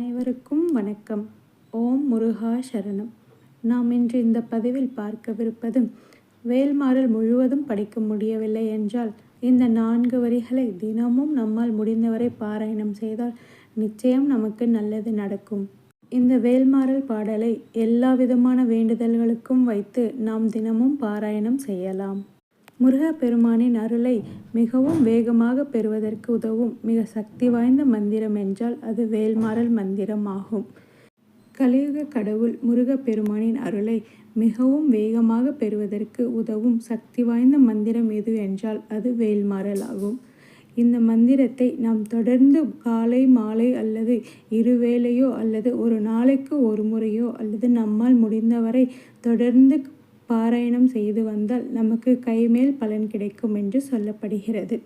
அனைவருக்கும் வணக்கம். ஓம் முருகா சரணம். நாம் இன்று இந்த பதிவில் பார்க்கவிருப்பது வேல்மாறல் முழுவதும் படிக்க முடியவில்லை என்றால் இந்த நான்கு வரிகளை தினமும் நம்மால் முடிந்தவரை பாராயணம் செய்தால் நிச்சயம் நமக்கு நல்லது நடக்கும். இந்த வேல்மாறல் பாடலை எல்லா விதமான வேண்டுதல்களுக்கும் வைத்து நாம் தினமும் பாராயணம் செய்யலாம். முருகப்பெருமானின் அருளை மிகவும் வேகமாக பெறுவதற்கு உதவும் மிக சக்தி வாய்ந்த மந்திரம் என்றால் அது வேல்மாறல் மந்திரம் ஆகும். கலியுக கடவுள் முருகப்பெருமானின் அருளை மிகவும் வேகமாக பெறுவதற்கு உதவும் சக்தி வாய்ந்த மந்திரம் எது என்றால் அது வேல்மாறல் ஆகும். இந்த மந்திரத்தை நாம் தொடர்ந்து காலை மாலை அல்லது இருவேளையோ அல்லது ஒரு நாளைக்கு ஒரு முறையோ அல்லது நம்மால் முடிந்தவரை தொடர்ந்து பாராயணம் செய்து வந்தால் நமக்கு கைமேல் பலன் கிடைக்கும் என்று சொல்லப்படுகிறது.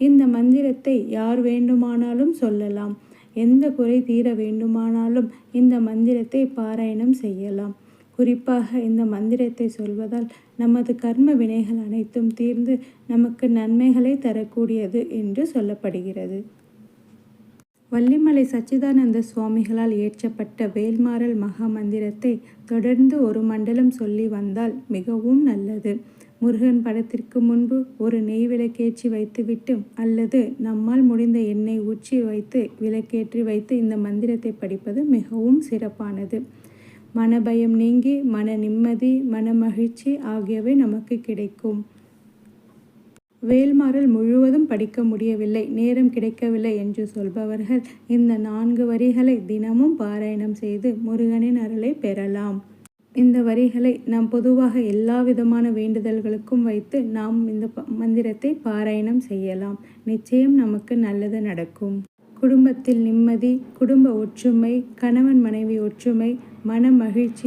இந்த மந்திரத்தை யார் வேண்டுமானாலும் சொல்லலாம். எந்த குறை தீர வேண்டுமானாலும் இந்த மந்திரத்தை பாராயணம் செய்யலாம். குறிப்பாக இந்த மந்திரத்தை சொல்வதால் நமது கர்ம வினைகள் அனைத்தும் தீர்ந்து நமக்கு நன்மைகளை தரக்கூடியது என்று சொல்லப்படுகிறது. வள்ளிமலை சச்சிதானந்த சுவாமிகளால் இயற்றப்பட்ட வேல்மாறல் மகா மந்திரத்தை தொடர்ந்து ஒரு மண்டலம் சொல்லி வந்தால் மிகவும் நல்லது. முருகன் படத்திற்கு முன்பு ஒரு நெய் விளக்கேற்றி வைத்துவிட்டு அல்லது நம்மால் முடிந்த எண்ணெய் ஊற்றி வைத்து விளக்கேற்றி வைத்து இந்த மந்திரத்தை படிப்பது மிகவும் சிறப்பானது. மனபயம் நீங்கி மன நிம்மதி மன மகிழ்ச்சி ஆகியவை நமக்கு கிடைக்கும். வேல்மாறல் முழுவதும் படிக்க முடியவில்லை நேரம் கிடைக்கவில்லை என்று சொல்பவர்கள் இந்த நான்கு வரிகளை தினமும் பாராயணம் செய்து முருகனின் அருளை பெறலாம். இந்த வரிகளை நாம் பொதுவாக எல்லா விதமான வேண்டுதல்களுக்கும் வைத்து நாம் இந்த மந்திரத்தை பாராயணம் செய்யலாம். நிச்சயம் நமக்கு நல்லது நடக்கும். குடும்பத்தில் நிம்மதி குடும்ப ஒற்றுமை கணவன் மனைவி ஒற்றுமை மன மகிழ்ச்சி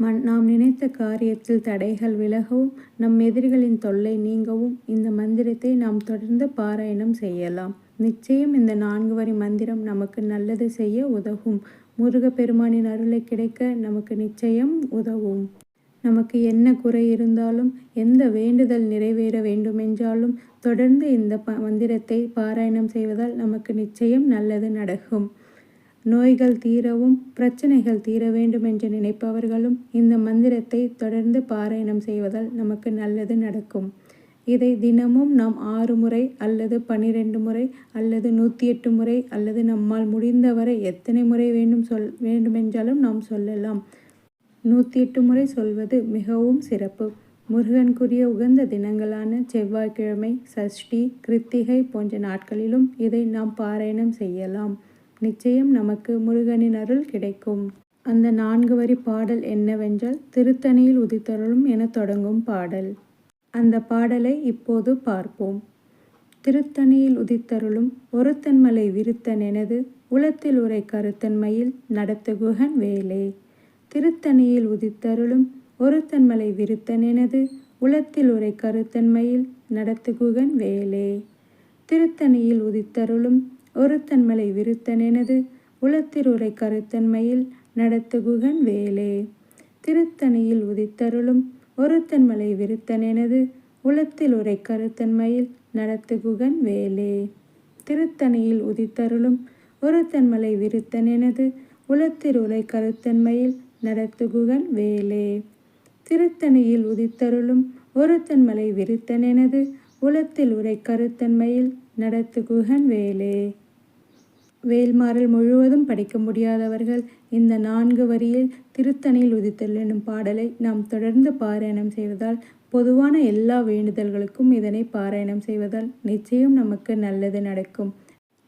மன் நாம் நினைத்த காரியத்தில் தடைகள் விலகவும் நம் எதிரிகளின் தொல்லை நீங்கவும் இந்த மந்திரத்தை நாம் தொடர்ந்து பாராயணம் செய்யலாம். நிச்சயம் இந்த நான்கு வரி மந்திரம் நமக்கு நல்லது செய்ய உதவும். முருகப்பெருமானின் அருளை கிடைக்க நமக்கு நிச்சயம் உதவும். நமக்கு என்ன குறை இருந்தாலும் எந்த வேண்டுதல் நிறைவேற வேண்டுமென்றாலும் தொடர்ந்து இந்த ப மந்திரத்தை பாராயணம் செய்வதால் நமக்கு நிச்சயம் நல்லது நடக்கும். நோய்கள் தீரவும் பிரச்சனைகள் தீர வேண்டும் என்று நினைப்பவர்களும் இந்த மந்திரத்தை தொடர்ந்து பாராயணம் செய்வதால் நமக்கு நல்லது நடக்கும். இதை தினமும் நாம் ஆறு முறை அல்லது பன்னிரெண்டு முறை அல்லது நூற்றி எட்டு முறை அல்லது நம்மால் முடிந்தவரை எத்தனை முறை வேண்டும் சொல் வேண்டுமென்றாலும் நாம் சொல்லலாம். நூற்றி எட்டு முறை சொல்வது மிகவும் சிறப்பு. முருகனுக்குரிய உகந்த தினங்களான செவ்வாய்க்கிழமை சஷ்டி கிருத்திகை போன்ற நாட்களிலும் இதை நாம் பாராயணம் செய்யலாம். நிச்சயம் நமக்கு முருகனின் அருள் கிடைக்கும். அந்த நான்கு வரி பாடல் என்னவென்றால் திருத்தணியில் உதித்தருளும் என தொடங்கும் பாடல். அந்த பாடலை இப்போது பார்ப்போம். திருத்தணியில் உதித்தருளும் ஒருத்தன்மலை விருத்தன் எனது உளத்தில் உரை கருத்தன்மையில் நடத்துகுகன் வேலே. திருத்தணியில் உதித்தருளும் ஒருத்தன்மலை விருத்தன் எனது உளத்தில் உரை கருத்தன்மையில் நடத்துகுகன் வேலே. திருத்தணியில் உதித்தருளும் ஒருத்தன்மலை விருத்தனெனது உளத்திருரை கருத்தன்மையில் நடத்துகுகன் வேலே. திருத்தணியில் உதித்தருளும் ஒருத்தன்மலை விருத்தனெனது உளத்தில் உரை கருத்தன்மையில் நடத்துகுகன் வேலே. திருத்தணியில் உதித்தருளும் ஒருத்தன்மலை விருத்தனெனது உளத்திருளை கருத்தன்மையில் நடத்துகுகன் வேலே. திருத்தணியில் உதித்தருளும் ஒருத்தன்மலை விருத்தனெனது உளத்தில் உரை கருத்தன்மையில் நடத்துகுகன் வேலே. வேல்மாறல் முழுவதும் படிக்க முடியாதவர்கள் இந்த நான்கு வரியில் திருத்தணியில் உதித்தல் என்னும் பாடலை நாம் தொடர்ந்து பாராயணம் செய்வதால் பொதுவான எல்லா வேண்டுதல்களுக்கும் இதனை பாராயணம் செய்வதால் நிச்சயம் நமக்கு நல்லது நடக்கும்.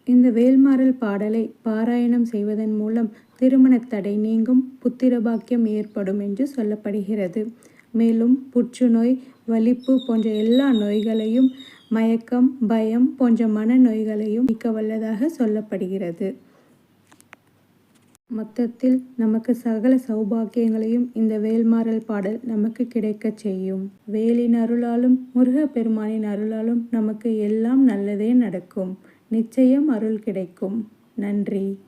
இந்த வேல்மாறல் பாடலை பாராயணம் செய்வதன் மூலம் திருமண தடை நீங்கும் புத்திரபாக்கியம் ஏற்படும் என்று சொல்லப்படுகிறது. மேலும் புற்றுநோய் வலிப்பு போன்ற எல்லா நோய்களையும் மயக்கம் பயம் போன்ற மனநோய்களையும் நீக்க வல்லதாக சொல்லப்படுகிறது. மொத்தத்தில் நமக்கு சகல சௌபாக்கியங்களையும் இந்த வேல்மாறல் பாடல் நமக்கு கிடைக்க செய்யும். வேலின் அருளாலும் முருகப்பெருமானின் அருளாலும் நமக்கு எல்லாம் நல்லதே நடக்கும். நிச்சயம் அருள் கிடைக்கும். நன்றி.